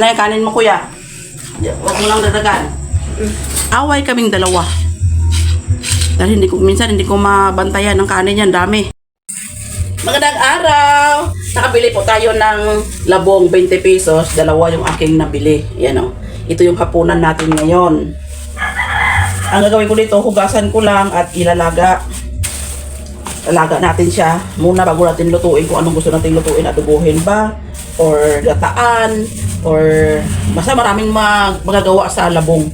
Ano kanin mo, kuya? Huwag mo lang dadagan. Away kaming dalawa. Dahil hindi ko, minsan hindi ko mabantayan ng kanin yan, dami. Magandang araw! Nakabili po tayo ng labong 20 pesos. Dalawa yung aking nabili. Yan o. Ito yung hapunan natin ngayon. Ang gagawin ko dito, hugasan ko lang at ilalaga. Lalaga natin siya muna bago natin lutuin kung anong gusto natin lutuin. Adobohin ba? Or gataan? Or basta maraming mag magagawa sa labong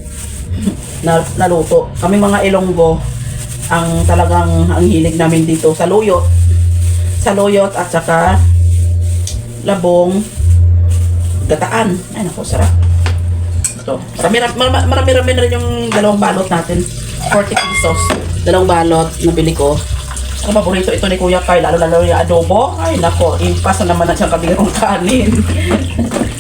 na naluto. Kami mga Ilonggo, ang talagang ang hilig namin dito sa luyot. Sa luyot at saka labong gataan. Ay naku, sarap. Ito. Marami, marami, marami na rin yung dalawang balot natin. 40 pesos. Dalawang balot na bili ko. Ang paborito ito ni Kuya Kai, lalo lalo yung adobo. Ay nako, impas na naman na siyang kabirong kanin.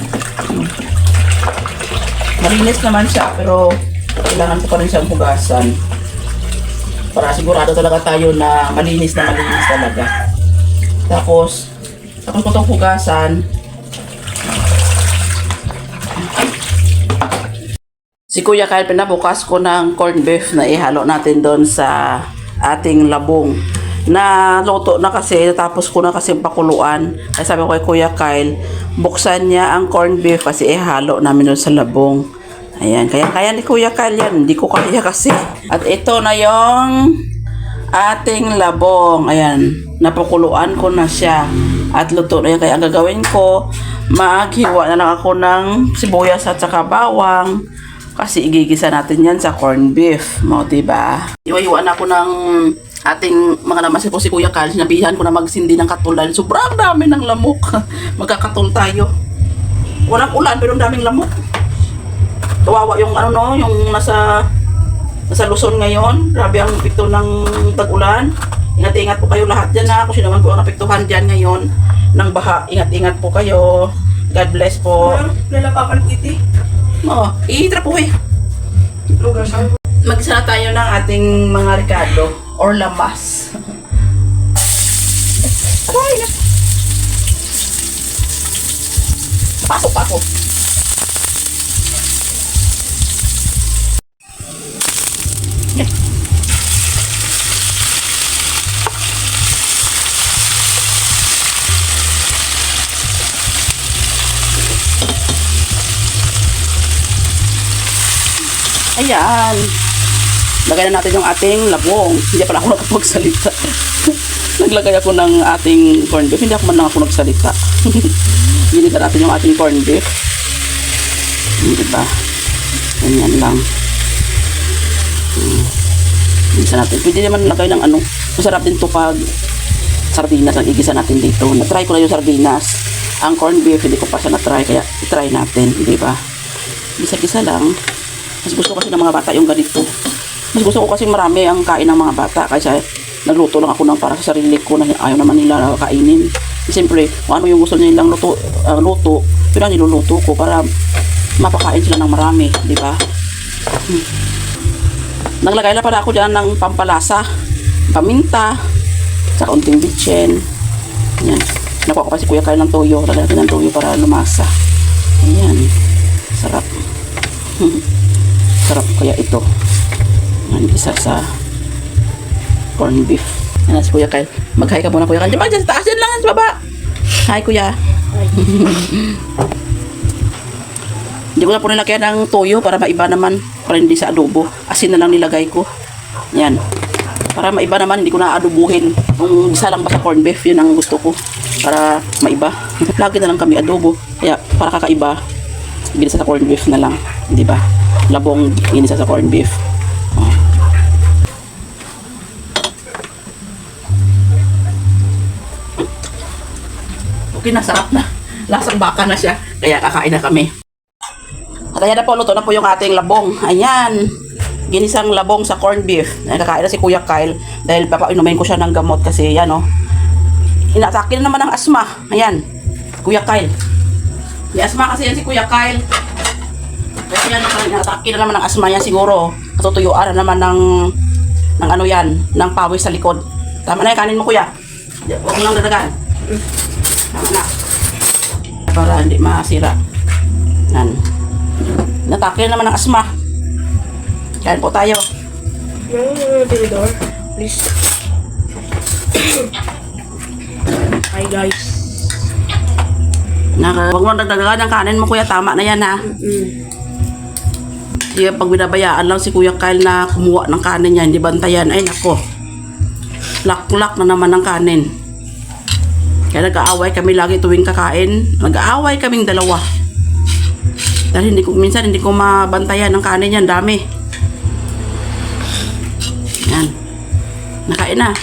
Malinis naman siya, pero kailangan ko pa rin siyang hugasan. Para sigurado talaga tayo na malinis na malinis talaga. Tapos, tapos ko itong hugasan, Si Kuya Kyle, pinabukas ko ng corned beef na ihalo natin doon sa ating labong. Na luto na kasi, tapos ko na kasi pakuluan. Kaya sabi ko kay Kuya Kyle, buksan niya ang corned beef kasi ihalo namin doon sa labong. Ayan, kaya kaya ni Kuya Kyle yan. Hindi ko kaya kasi. At ito na yung ating labong. Ayan, napakuluan ko na siya. At luto na yan. Kaya ang gagawin ko, maghiwa na lang ako ng sibuyas at saka bawang. Kasi igigisa natin yan sa corned beef. Mo, diba? Iwa-iwa na ako ng ating mga lamas po si Kuya Carl. Sinabihan ko na magsindi ng katul sobrang dami ng lamok. Magkakatul tayo. Walang ulan pero daming lamok. Kawawa yung ano no, yung nasa nasa Luzon ngayon. Grabe ang epekto ng tag-ulan. Ingat-ingat po kayo lahat dyan ha. Kung sino man po ang napektuhan dyan ngayon ng baha. Ingat-ingat po kayo. God bless po. Lalapakan iti. Oo, ihitra po eh. Magsara tayo ng ating mga ricado or lamas. Aray na. Pasok, pasok. Yan. Ayan. Lagay na natin yung ating labong. Hindi pala ako nakapagsalita. Naglagay ako ng ating corned beef. Hindi ako man lang ako nagsalita. Ginita natin yung ating corned beef. Hmm, Diba? Ganyan lang. Hmm. Igisa natin. Pwede naman lagay ng ano. Masarap din to pag sardinas ang igisa natin dito. Na-try ko na yung sardinas. Ang corned beef, hindi ko pa siya na-try. Kaya i-try natin. Di ba? Gisa-gisa lang. Mas gusto kasi ng mga bata yung ganito. Mas gusto ko kasi marami ang kain ng mga bata. Kaya nagluto lang ako ng para sa sarili ko na ayaw naman nila kainin. Siyempre, kung ano yung gusto nilang luto, ah, luto, yun ang niluluto ko para mapakain sila ng marami, di ba? Hmm. Naglagay na pala ako dyan ng pampalasa, paminta, sa unting bitchen. Yan. Nakuha ko kasi kuya kayo ng toyo. Lagyan natin ng toyo para lumasa. Ayan. Sarap. Sarap kaya ito. Yan, isa sa corned beef. Yan si Kuya Kyle. Mag-hi ka muna Kuya Kyle. Diyan ba? Diyan sa taas. Diyan lang. Sa baba. Hi Kuya. Hindi ko na po nilagyan ng toyo para maiba naman. Para hindi sa adobo. Asin na lang nilagay ko. Yan. Para maiba naman, hindi ko na adobuhin. Kung isa lang ba sa corned beef, yun ang gusto ko. Para maiba. Lagi na lang kami adobo. Kaya para kakaiba, ginisa sa corned beef na lang. Di ba? Labong ginisa sa corned beef. Okay na, sarap na. Lasang baka na siya. Kaya kakain na kami. At ayan na po, luto na po yung ating labong. Ayan. Ginisang labong sa corned beef. Ayan, kakain na si Kuya Kyle. Dahil papainumin ko siya ng gamot kasi yan oh. Inatake na naman ng asma. Ayan. Kuya Kyle. May asma kasi yan si Kuya Kyle. Kasi yan, inatake na naman ng asma yan siguro. Katutuyuan na naman ng ng ano yan, ng pawis sa likod. Tama na yung kanin mo kuya. Huwag mo lang dadagan. Tama na. Para hindi masira. Yan. Natake na naman ng asma. Kain po tayo. Yung tinidor. Please. Hi guys. Naka, huwag mo nagdagagan ng kanin mo kuya, tama na yan ha. Mm. Di pag binabayaan lang si Kuya Kyle na kumuha ng kanin niya, hindi bantayan. Ay nako. Lak-lak na naman ng kanin. Kaya nag-aaway kami lagi tuwing kakain. Nag-aaway kaming dalawa. Dahil hindi ko, minsan hindi ko mabantayan ng kanin yan. Dami. Yan. Nakain na.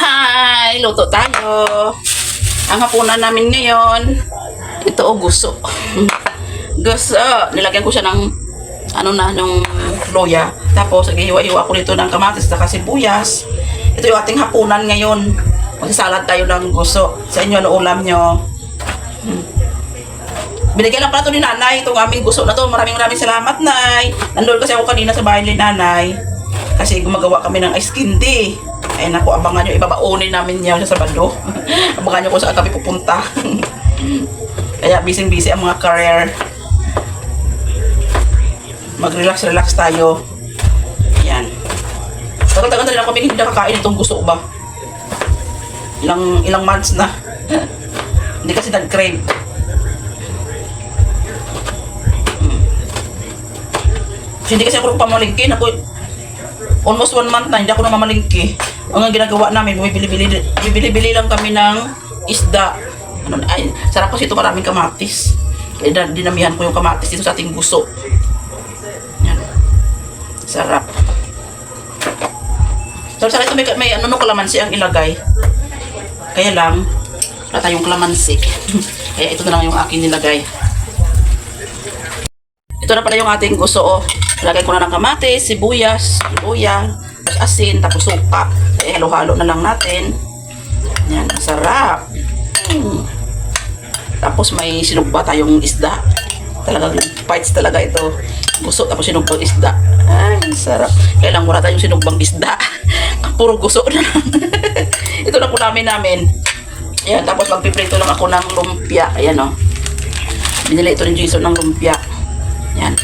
Hi! Luto tayo. Ang hapunan namin ngayon, ito o gusto. gusto. Nilagyan ko siya ng ano na, yung loya. Tapos, naghihiwa-hiwa ko dito ng kamatis at sibuyas. Ito yung ating hapunan ngayon. Magsasalad tayo ng gusto. Sa inyo, ano ulam nyo? Hmm. Binigyan lang pala ito ni nanay, itong aming gusto na to. Maraming maraming salamat, nay. Nandun kasi ako kanina sa bahay ni nanay. Kasi gumagawa kami ng ice candy. Ay naku, abangan nyo, ibabaunin namin niya sa Sabado. abangan nyo kung saan kami pupunta. Kaya busy-busy ang mga career. Mag-relax-relax tayo. Yan. Tagal-tagal na rin ako hindi nakakain itong gusto ba. Ilang, ilang months na. hindi kasi nag-crave. So, hindi kasi ako pamalingki. Ako, almost one month na, hindi ako na mamalingki. Ang ginagawa namin, bumibili-bili, bibili-bili lang kami ng isda. Ano, ay, sarap kasi ito maraming kamatis. Kaya na- dinamihan ko yung kamatis dito sa ating guso. Sarap. Sarap sarap ito may, may ano no kalamansi ang ilagay. Kaya lang, wala tayong kalamansi. Kaya ito na lang yung akin nilagay. Ito na pala yung ating gusto. Oh. Lagay ko na ng kamatis, sibuyas, luya, asin, tapos suka. Eh, halo-halo na lang natin. Yan, masarap. Mm. Tapos may sinugba tayong isda. Talagang bites talaga ito. Gusto, tapos sinugbang isda. Ay, sarap. Kailang wala tayong sinugbang isda. Puro gusto na lang. ito na po namin namin. Yan, tapos magpiprito lang ako ng lumpia. Ayan, oh. Binili ito ni Jason ng lumpia. Yan.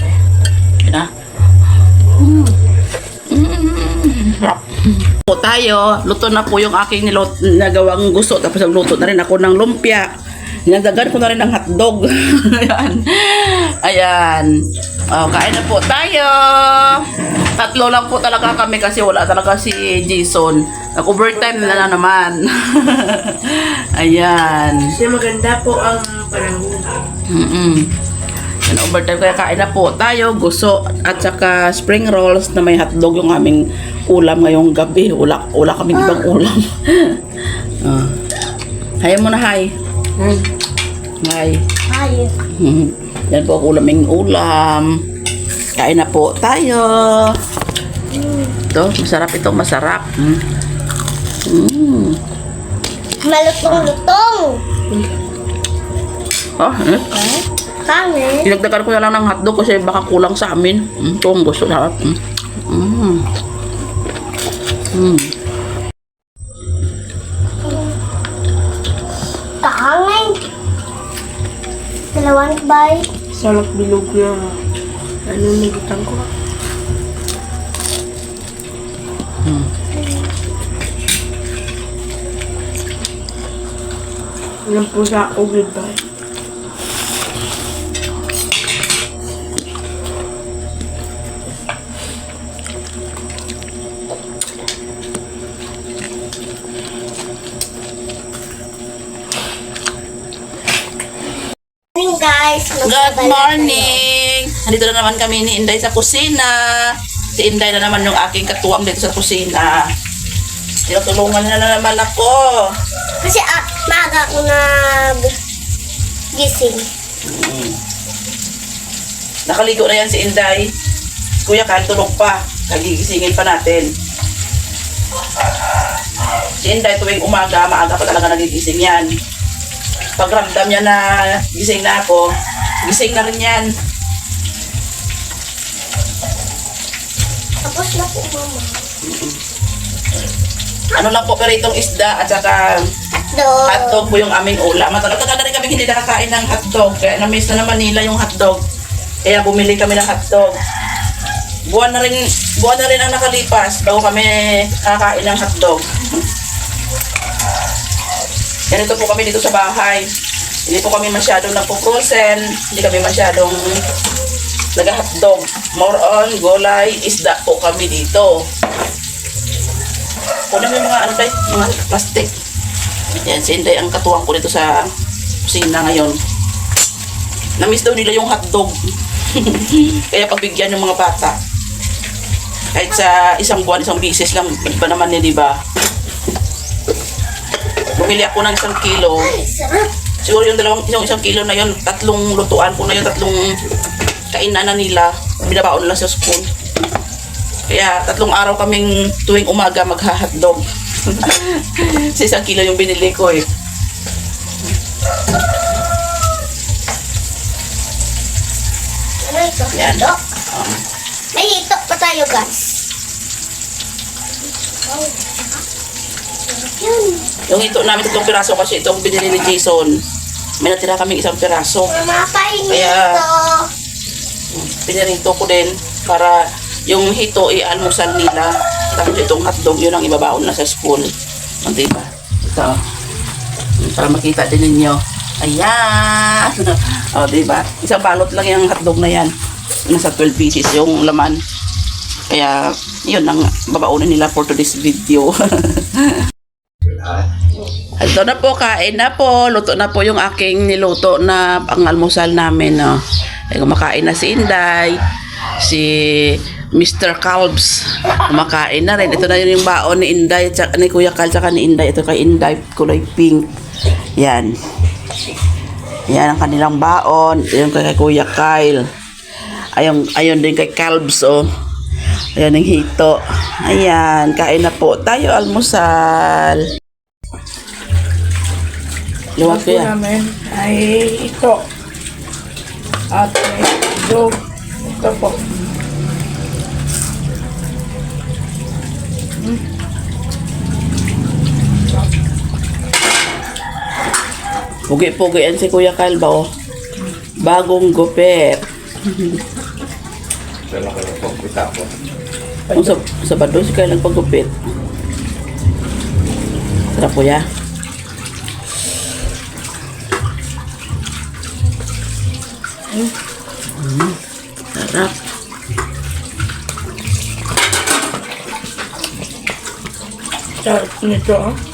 Yan na. Mm. Mm. Sarap. Po tayo, luto na po yung aking nilot, nagawang gusto. Tapos nagluto na rin ako ng lumpia. Ninadagan ko na rin ng hotdog. Ayan. Ayan. Oh, kain na po tayo. Tatlo lang po talaga kami kasi wala talaga si Jason. Nag-overtime na, na naman. Ayan. Kasi maganda po ang panahon. Mm-mm. Yan, overtime kaya kain na po tayo, guso at saka spring rolls na may hotdog yung aming ulam ngayong gabi. Wala, wala kaming ibang ulam. ah. Hay mo na, hay. Hay. Ay, Mhm. Yan po ang ulaming ulam. Kain na po tayo. Ito, masarap ito, masarap. Mm. Mm. malutong-lutong. Ah, eh. Kami. Dinagdagan ko na lang ng hotdog kasi baka kulang sa amin. Mm, ito ang gusto lahat. Mm. Mm. Mm. Dalawang bay. Salak bilog na ano nagutan ko. Alam po sa ako, goodbye. Good morning! Nandito na naman kami ni Inday sa kusina. Si Inday na naman yung aking katuwang dito sa kusina. Tinutulungan na, na naman ako. Kasi ah, maaga ako na gising. Mm. Nakaligo na yan si Inday. Kuya Kyle tulog pa. Kagigisingin pa natin. Si Inday tuwing umaga, maaga pa talaga nagigising yan. Pag ramdam niya na gising na ako, gising na rin yan. Tapos na po mama. Ano lang po pero itong isda at saka Doon. hotdog po yung aming ulam. Matagal tagal na rin kami hindi nakakain ng hotdog. Kaya na-miss na naman nila yung hotdog. Kaya bumili kami ng hotdog. Buwan na rin, buwan na rin ang nakalipas bago kami kakain ng hotdog. Ganito po kami dito sa bahay. Hindi po kami masyadong nagpo-frozen. Hindi kami masyadong nag-hotdog. More on gulay, isda po kami dito. Kunin mo yung mga ano tayo, mga plastic. Yan, si ang katuwang ko dito sa kusina ngayon. Namiss daw nila yung hotdog. Kaya pagbigyan yung mga bata. Kahit sa isang buwan, isang bisis lang, iba naman niya, di ba? Bumili ako ng isang kilo. Siguro yung dalawang, yung isang kilo na yun, tatlong lutuan ko na yun, tatlong kainan na nila. Binabaon lang sa spoon. Kaya tatlong araw kaming tuwing umaga magha-hotdog. sa isang kilo yung binili ko eh. Ano ito? Yan. Hito? May hito pa tayo, guys. Oh. Yun. Yung ito namin tatlong piraso kasi itong binili ni Jason. May natira kami isang piraso. Kaya-. Pinirito ko din para yung hito i-almusal nila. Tapos itong hotdog yun ang ibabaon na sa spoon. O, diba? Ito. Para makita din ninyo. Ayan! O, diba? Isang balot lang yung hotdog na yan. Nasa 12 pieces yung laman. Kaya, yun ang babaunin nila for today's video. Ito na po, kain na po. Luto na po yung aking niluto na pangalmusal namin. No? Ay, kumakain na si Inday, si Mr. Calbs. Kumakain na rin. Ito na yun yung baon ni Inday, tsaka, ni Kuya Cal, tsaka ni Inday. Ito kay Inday, kulay pink. Yan. Yan ang kanilang baon. Ayun kay Kuya Kyle. Ayun, ayun din kay Calbs, oh. Ayan ang hito. Ayan, kain na po tayo almusal. Luwag kaya. namin ay ito. At may dog. Ito po. Pugi-pugi yan si Kuya Kalba, oh. Bagong gupit. Dala ko na po, kita ko. Kung sa, sa bado, si Kyle ang paggupit. Sarap kuya. Mm, sarap. Sarap nito, oh.